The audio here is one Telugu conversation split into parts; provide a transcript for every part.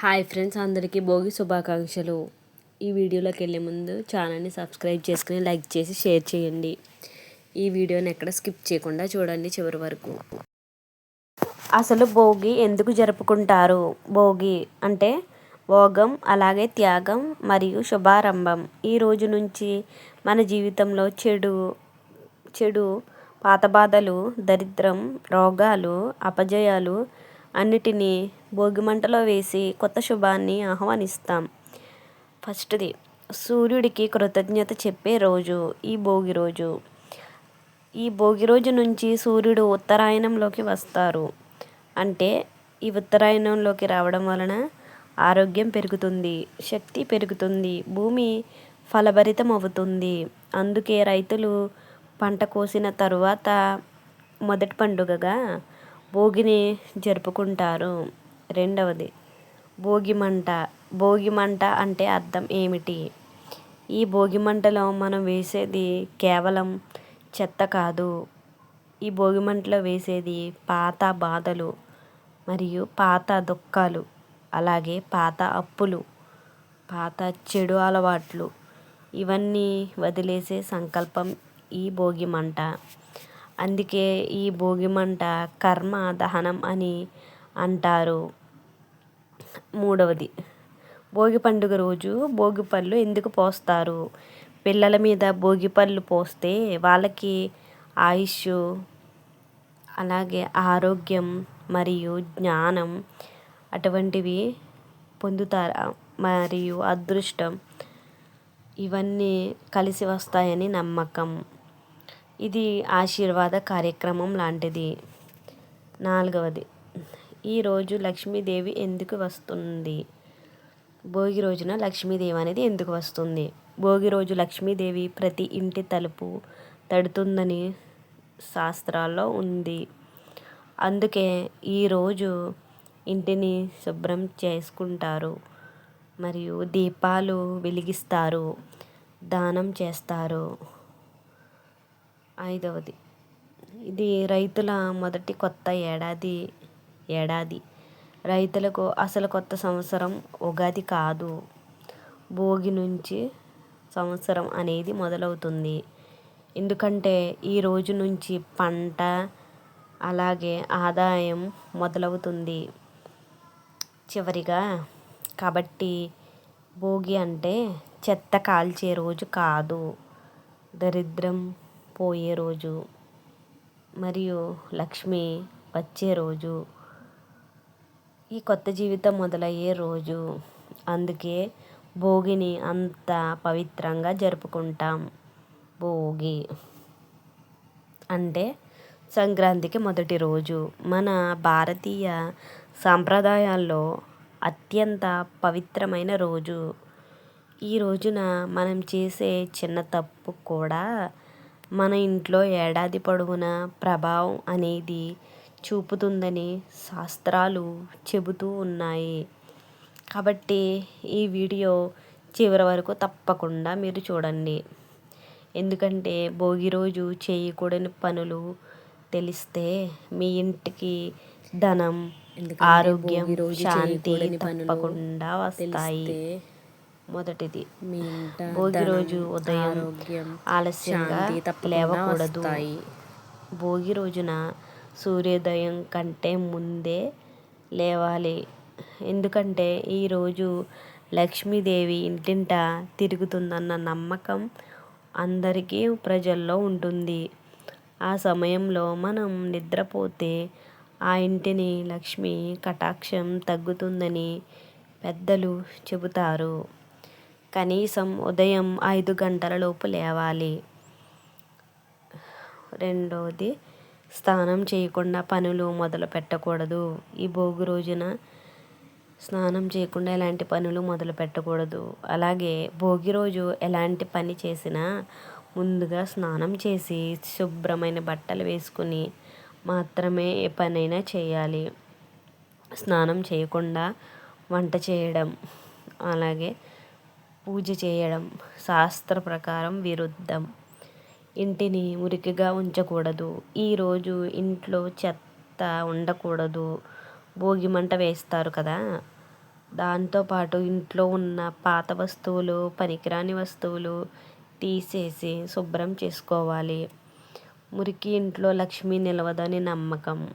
హాయ్ ఫ్రెండ్స్ అందరికీ భోగి శుభాకాంక్షలు. ఈ వీడియోలోకి వెళ్ళే ముందు ఛానల్ని సబ్స్క్రైబ్ చేసుకుని లైక్ చేసి షేర్ చేయండి. ఈ వీడియోని ఎక్కడ స్కిప్ చేయకుండా చూడండి చివరి వరకు. అసలు భోగి ఎందుకు జరుపుకుంటారు? భోగి అంటే భోగం అలాగే త్యాగం మరియు శుభారంభం. ఈ రోజు నుంచి మన జీవితంలో చెడు చెడు పాత బాధలు దరిద్రం రోగాలు అపజయాలు అన్నిటినీ భోగిమంటలో వేసి కొత్త శుభాన్ని ఆహ్వానిస్తాం. ఫస్ట్ది సూర్యుడికి కృతజ్ఞత చెప్పే రోజు ఈ భోగి రోజు. ఈ భోగి రోజు నుంచి సూర్యుడు ఉత్తరాయణంలోకి వస్తారు. అంటే ఈ ఉత్తరాయణంలోకి రావడం వలన ఆరోగ్యం పెరుగుతుంది శక్తి పెరుగుతుంది భూమి ఫలభరితం అవుతుంది అందుకే రైతులు పంట కోసిన తరువాత మొదటి పండుగగా భోగిని జరుపుకుంటారు. రెండవది భోగి మంట భోగి మంట అంటే అర్థం ఏమిటి? ఈ భోగి మంటలో మనం వేసేది కేవలం చెత్త కాదు. ఈ భోగి మంటలో వేసేది పాత బాధలు మరియు పాత దుఃఖాలు అలాగే పాత అప్పులు పాత చెడు అలవాట్లు. ఇవన్నీ వదిలేసే సంకల్పం ఈ భోగి మంట అందుకే ఈ భోగి మంట కర్మ దహనం అని అంటారు. మూడవది భోగి పండుగ రోజు భోగి పళ్ళు ఎందుకు పోస్తారు? పిల్లల మీద భోగి పళ్ళు పోస్తే వాళ్ళకి ఆయుష్ అలాగే ఆరోగ్యం మరియు జ్ఞానం అటువంటివి పొందుతారు? మరియు అదృష్టం ఇవన్నీ కలిసి వస్తాయని నమ్మకం. ఇది ఆశీర్వాద కార్యక్రమం లాంటిది. నాలుగవది ఈరోజు లక్ష్మీదేవి ఎందుకు వస్తుంది? భోగి రోజున లక్ష్మీదేవి అనేది ఎందుకు వస్తుంది? భోగి రోజు లక్ష్మీదేవి ప్రతి ఇంటి తలుపు తడుతుందని శాస్త్రాల్లో ఉంది. అందుకే ఈరోజు ఇంటిని శుభ్రం చేసుకుంటారు మరియు దీపాలు వెలిగిస్తారు దానం చేస్తారు. ఐదవది. ఇది రైతుల మొదటి కొత్త ఏడాది ఏడాది. రైతులకు అసలు కొత్త సంవత్సరం ఉగాది కాదు. భోగి నుంచి సంవత్సరం అనేది మొదలవుతుంది. ఎందుకంటే ఈ రోజు నుంచి పంట అలాగే ఆదాయం మొదలవుతుంది. చివరిగా కాబట్టి భోగి అంటే చెత్త కాల్చే రోజు కాదు. దరిద్రం పోయే రోజు మరియు లక్ష్మి వచ్చే రోజు ఈ కొత్త జీవితం మొదలయ్యే రోజు అందుకే భోగిని అంత పవిత్రంగా జరుపుకుంటాం. భోగి అంటే సంక్రాంతికి మొదటి రోజు. మన భారతీయ సాంప్రదాయాల్లో అత్యంత పవిత్రమైన రోజు. ఈ రోజున మనం చేసే చిన్న తప్పు కూడా మన ఇంట్లో ఏడాది పొడవునా ప్రభావం అనేది చూపుతుందని శాస్త్రాలు చెబుతూ ఉన్నాయి. కాబట్టి ఈ వీడియో చివరి వరకు తప్పకుండా మీరు చూడండి. ఎందుకంటే భోగి రోజు చేయకూడని పనులు తెలిస్తే మీ ఇంటికి ధనం ఆరోగ్యం శాంతి తప్పకుండా వస్తాయి. మొదటిది. భోగి రోజు ఉదయం ఆలస్యంగా లేవకూడదు. భోగి రోజున సూర్యోదయం కంటే ముందే లేవాలి. ఎందుకంటే ఈరోజు లక్ష్మీదేవి ఇంటింట తిరుగుతుందన్న నమ్మకం అందరికీ ప్రజల్లో ఉంటుంది. ఆ సమయంలో మనం నిద్రపోతే ఆ ఇంటిని లక్ష్మి కటాక్షం తగ్గుతుందని పెద్దలు చెబుతారు. కనీసం ఉదయం ఐదు గంటల లోపు లేవాలి. రెండవది స్నానం చేయకుండా పనులు మొదలు పెట్టకూడదు. ఈ భోగి రోజున స్నానం చేయకుండా ఎలాంటి పనులు మొదలు పెట్టకూడదు. అలాగే భోగి రోజు ఎలాంటి పని చేసినా ముందుగా స్నానం చేసి శుభ్రమైన బట్టలు వేసుకుని మాత్రమే ఏ పనైనా చేయాలి. స్నానం చేయకుండా వంట చేయడం అలాగే పూజ చేయడం శాస్త్ర ప్రకారం విరుద్ధం. ఇంటిని మురికిగా ఉంచకూడదు. ఈరోజు ఇంట్లో చెత్త ఉండకూడదు. భోగి మంట వేస్తారు కదా. దాంతోపాటు ఇంట్లో ఉన్న పాత వస్తువులు పనికిరాని వస్తువులు తీసేసి శుభ్రం చేసుకోవాలి. మురికి ఇంట్లో లక్ష్మి నిలవదని నమ్మకం.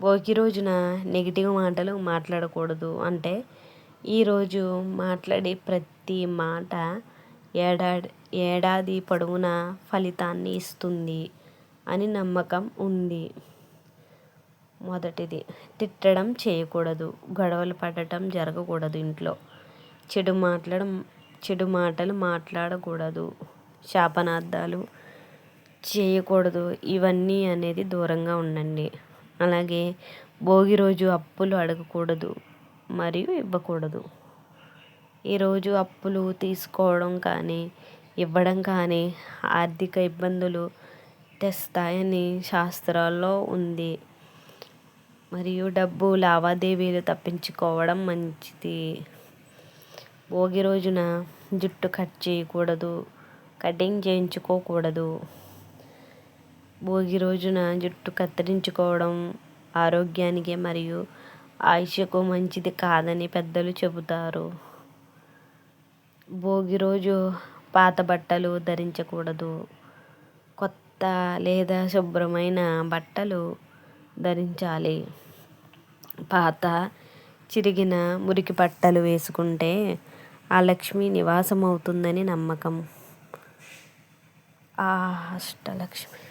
భోగి రోజున నెగిటివ్ మాటలు మాట్లాడకూడదు. అంటే ఈరోజు మాట్లాడే ప్రతి మాట ఏడాది ఏడాది పొడవునా ఫలితాన్ని ఇస్తుంది అని నమ్మకం ఉంది. మొదటిది తిట్టడం చేయకూడదు గొడవలు పడటం జరగకూడదు ఇంట్లో. చెడు మాట్లాడడం చెడు మాటలు మాట్లాడకూడదు శాపనార్థాలు చేయకూడదు ఇవన్నీ అనేది దూరంగా ఉండండి. అలాగే భోగి రోజు అప్పులు అడగకూడదు మరియు ఇవ్వకూడదు. ఈరోజు అప్పులు తీసుకోవడం కానీ ఇవ్వడం కానీ ఆర్థిక ఇబ్బందులు తెస్తాయని శాస్త్రాల్లో ఉంది. మరియు డబ్బు లావాదేవీలు తప్పించుకోవడం మంచిది. భోగి రోజున జుట్టు కట్ చేయకూడదు కటింగ్ చేయించుకోకూడదు. భోగి రోజున జుట్టు కత్తిరించుకోవడం ఆరోగ్యానికి మరియు ఆయుష్కు మంచిది కాదని పెద్దలు చెబుతారు. భోగి రోజు పాత బట్టలు ధరించకూడదు. కొత్త లేదా శుభ్రమైన బట్టలు ధరించాలి. పాత చిరిగిన మురికి బట్టలు వేసుకుంటే ఆ లక్ష్మి నివాసం అవుతుందని నమ్మకం అష్టలక్ష్మి.